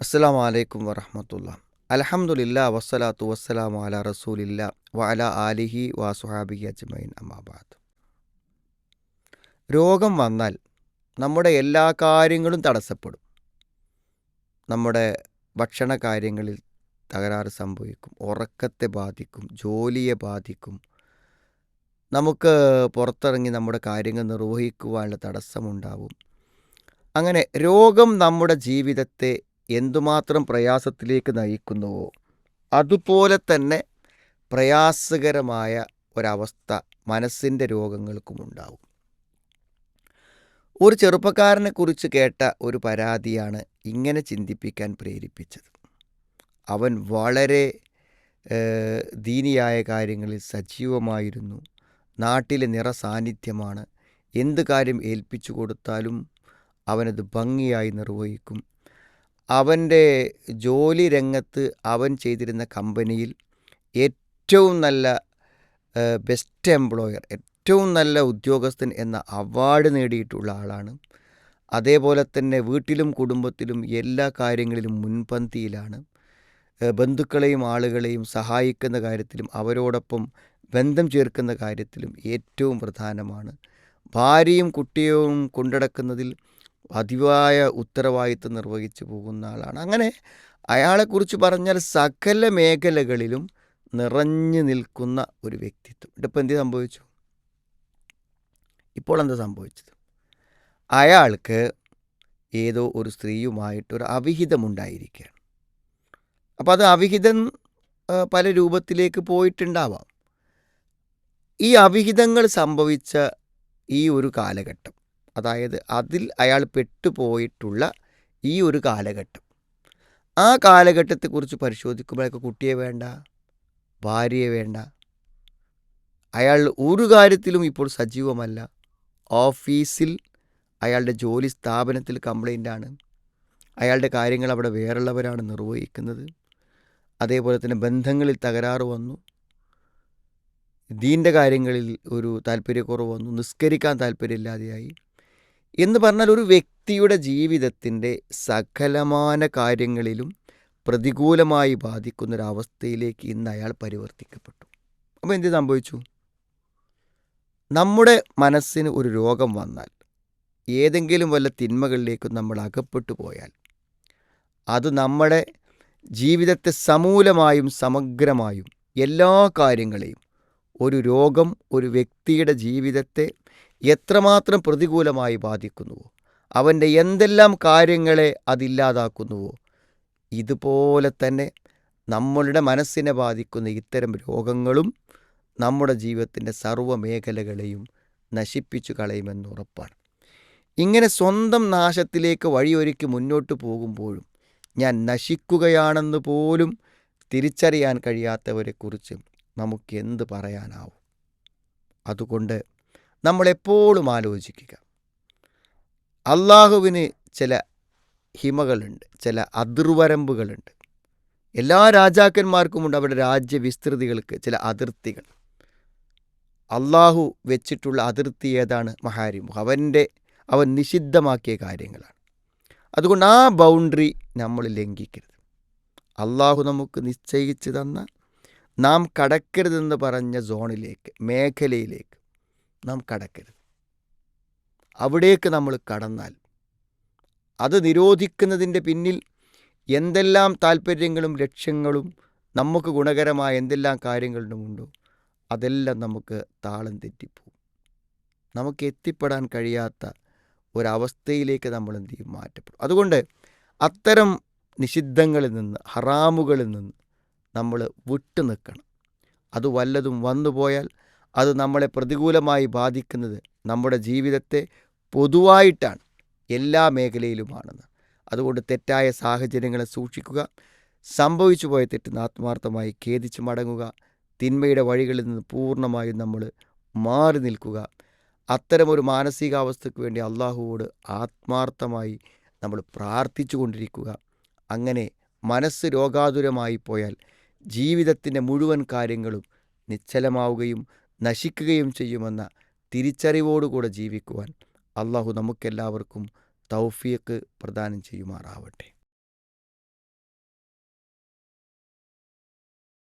അസ്സാം വലൈക്കും വറഹമത്തുള്ള. അലഹമുല്ല വസ്സലാത്തു വസ്സലാമു അല റസൂലില്ല വഅല ആലിഹി വാസുഹാബി അജ്മൈൻ അമ്മാബാദ് രോഗം വന്നാൽ നമ്മുടെ എല്ലാ കാര്യങ്ങളും തടസ്സപ്പെടും. നമ്മുടെ ഭക്ഷണ കാര്യങ്ങളിൽ തകരാറ് സംഭവിക്കും ഉറക്കത്തെ ബാധിക്കും ജോലിയെ ബാധിക്കും. നമുക്ക് പുറത്തിറങ്ങി നമ്മുടെ കാര്യങ്ങൾ നിർവഹിക്കുവാനുള്ള തടസ്സമുണ്ടാവും. അങ്ങനെ രോഗം നമ്മുടെ ജീവിതത്തെ എന്തുമാത്രം പ്രയാസത്തിലേക്ക് നയിക്കുന്നുവോ അതുപോലെ തന്നെ പ്രയാസകരമായ ഒരവസ്ഥ മനസ്സിന്റെ രോഗങ്ങൾക്കും ഉണ്ടാവും. ഒരു ചെറുപ്പക്കാരനെക്കുറിച്ച് കേട്ട ഒരു പരാതിയാണ് ഇങ്ങനെ ചിന്തിപ്പിക്കാൻ പ്രേരിപ്പിച്ചത്. അവൻ വളരെ ദീനിയായ കാര്യങ്ങളിൽ സജീവമായിരുന്നു. നാട്ടിലെ നിറസാന്നിധ്യമാണ് എന്ത് കാര്യം ഏൽപ്പിച്ചു കൊടുത്താലും അവനത് ഭംഗിയായി നിർവഹിക്കും. അവന്റെ ജോലി രംഗത്ത് അവൻ ചെയ്തിരുന്ന കമ്പനിയിൽ ഏറ്റവും നല്ല ബെസ്റ്റ് എംപ്ലോയർ ഏറ്റവും നല്ല ഉദ്യോഗസ്ഥൻ എന്ന അവാർഡ് നേടിയിട്ടുള്ള ആളാണ്. അതേപോലെ തന്നെ വീട്ടിലും കുടുംബത്തിലും എല്ലാ കാര്യങ്ങളിലും മുൻപന്തിയിലാണ്. ബന്ധുക്കളെയും ആളുകളെയും സഹായിക്കുന്ന കാര്യത്തിലും അവരോടൊപ്പം ബന്ധം ചേർക്കുന്ന കാര്യത്തിലും ഏറ്റവും പ്രധാനമാണ്. ഭാര്യയും കുട്ടിയും കൊണ്ടടക്കുന്നതിൽ പതിവായ ഉത്തരവാദിത്വം നിർവഹിച്ചു പോകുന്ന ആളാണ്. അങ്ങനെ അയാളെക്കുറിച്ച് പറഞ്ഞാൽ സകല മേഖലകളിലും നിറഞ്ഞു നിൽക്കുന്ന ഒരു വ്യക്തിത്വം. ഇതിപ്പോൾ എന്ത് സംഭവിച്ചു? ഇപ്പോൾ എന്താ സംഭവിച്ചത്? അയാൾക്ക് ഏതോ ഒരു സ്ത്രീയുമായിട്ടൊരു അവിഹിതമുണ്ടായിരിക്കുകയാണ് അപ്പോൾ അത് അവിഹിതം പല രൂപത്തിലേക്ക് പോയിട്ടുണ്ടാവാം. ഈ അവിഹിതങ്ങൾ സംഭവിച്ച ഈ ഒരു കാലഘട്ടം അതായത് അതിൽ അയാൾ പെട്ടുപോയിട്ടുള്ള ഈ ഒരു കാലഘട്ടം. ആ കാലഘട്ടത്തെക്കുറിച്ച് പരിശോധിക്കുമ്പോഴൊക്കെ കുട്ടിയെ വേണ്ട ഭാര്യയെ വേണ്ട. അയാൾ ഒരു കാര്യത്തിലും ഇപ്പോൾ സജീവമല്ല. ഓഫീസിൽ അയാളുടെ ജോലി സ്ഥാപനത്തിൽ കംപ്ലൈന്റാണ്. അയാളുടെ കാര്യങ്ങൾ അവിടെ വേറുള്ളവരാണ് നിർവഹിക്കുന്നത്. അതേപോലെ തന്നെ ബന്ധങ്ങളിൽ തകരാറ് വന്നു. ദീന്റെ കാര്യങ്ങളിൽ ഒരു താല്പര്യക്കുറവ് വന്നു. നിസ്കരിക്കാൻ താല്പര്യമില്ലാതെയായി. എന്ന് പറഞ്ഞാൽ ഒരു വ്യക്തിയുടെ ജീവിതത്തിന്റെ സകലമാന കാര്യങ്ങളിലും പ്രതികൂലമായി ബാധിക്കുന്ന ഒരവസ്ഥയിലേക്ക് ഇന്ന് അയാൾ പരിവർത്തിക്കപ്പെട്ടു. അപ്പോൾ എന്ത് സംഭവിച്ചു? നമ്മുടെ മനസ്സിന് ഒരു രോഗം വന്നാൽ ഏതെങ്കിലും വല്ല തിന്മകളിലേക്കും നമ്മൾ അകപ്പെട്ടു പോയാൽ അത് നമ്മുടെ ജീവിതത്തെ സമൂലമായും സമഗ്രമായും എല്ലാ കാര്യങ്ങളെയും ഒരു രോഗം ഒരു വ്യക്തിയുടെ ജീവിതത്തെ എത്രമാത്രം പ്രതികൂലമായി ബാധിക്കുന്നുവോ? അവന്റെ എന്തെല്ലാം കാര്യങ്ങളെ അതില്ലാതാക്കുന്നുവോ ഇതുപോലെ തന്നെ നമ്മളുടെ മനസ്സിനെ ബാധിക്കുന്ന ഇത്തരം രോഗങ്ങളും നമ്മുടെ ജീവിതത്തിന്റെ സർവ മേഖലകളെയും നശിപ്പിച്ചു കളയുമെന്ന് ഉറപ്പാണ്. ഇങ്ങനെ സ്വന്തം നാശത്തിലേക്ക് വഴിയൊരുക്കി മുന്നോട്ട് പോകുമ്പോഴും ഞാൻ നശിക്കുകയാണെന്ന് പോലും തിരിച്ചറിയാൻ കഴിയാത്തവരെക്കുറിച്ച് നമുക്ക് എന്ത് പറയാനാവും? അതുകൊണ്ട് നമ്മളെപ്പോഴും ആലോചിക്കുക. അള്ളാഹുവിന് ചില ഹിമകളുണ്ട് ചില അതിർവരമ്പുകളുണ്ട്. എല്ലാ രാജാക്കന്മാർക്കുമുണ്ട് അവരുടെ രാജ്യവിസ്തൃതികൾക്ക് ചില അതിർത്തികൾ. അള്ളാഹു വെച്ചിട്ടുള്ള അതിർത്തി ഏതാണ്? മഹാരിമുഖ അവന്റെ അവൻ നിഷിദ്ധമാക്കിയ കാര്യങ്ങളാണ്. അതുകൊണ്ട് ആ ബൗണ്ടറി നമ്മൾ ലംഘിക്കരുത്. അള്ളാഹു നമുക്ക് നിശ്ചയിച്ചു തന്ന നാം കടക്കരുതെന്ന് പറഞ്ഞ സോണിലേക്ക് മേഖലയിലേക്ക് നാം കടക്കരുത്. അവിടേക്ക് നമ്മൾ കടന്നാൽ അത് നിരോധിക്കുന്നതിന്റെ പിന്നിൽ എന്തെല്ലാം താല്പര്യങ്ങളും ലക്ഷ്യങ്ങളും നമുക്ക് ഗുണകരമായ എന്തെല്ലാം കാര്യങ്ങളുമുണ്ടോ അതെല്ലാം നമുക്ക് താളം തെറ്റിപ്പോവും. നമുക്ക് എത്തിപ്പെടാൻ കഴിയാത്ത ഒരവസ്ഥയിലേക്ക് നമ്മൾ എന്ത് ചെയ്യും? മാറ്റപ്പെടും. അതുകൊണ്ട് അത്തരം നിഷിദ്ധങ്ങളിൽ നിന്ന് ഹറാമുകളിൽ നിന്ന് നമ്മൾ വിട്ടു നിൽക്കണം അത് വല്ലതും വന്നു പോയാൽ അത് നമ്മളെ പ്രതികൂലമായി ബാധിക്കുന്നത് നമ്മുടെ ജീവിതത്തെ പൊതുവായിട്ടാണ് എല്ലാ മേഖലയിലുമാണെന്ന്. അതുകൊണ്ട് തെറ്റായ സാഹചര്യങ്ങളെ സൂക്ഷിക്കുക സംഭവിച്ചു പോയ തെറ്റിന് ആത്മാർത്ഥമായി ഖേദിച്ച് മടങ്ങുക തിന്മയുടെ വഴികളിൽ നിന്ന് പൂർണമായും നമ്മൾ മാറി നിൽക്കുക. അത്തരമൊരു മാനസികാവസ്ഥയ്ക്ക് വേണ്ടി അള്ളാഹുവോട് ആത്മാർത്ഥമായി നമ്മൾ പ്രാർത്ഥിച്ചു കൊണ്ടിരിക്കുക. അങ്ങനെ മനസ്സ് രോഗാതുരമായി പോയാൽ ജീവിതത്തിന്റെ മുഴുവൻ കാര്യങ്ങളും നിശ്ചലമാവുകയും നശിക്കുകയും ചെയ്യുമെന്ന തിരിച്ചറിവോടുകൂടെ ജീവിക്കുവാൻ അള്ളാഹു നമുക്കെല്ലാവർക്കും തൗഫീക്ക് പ്രദാനം ചെയ്യുമാറാവട്ടെ.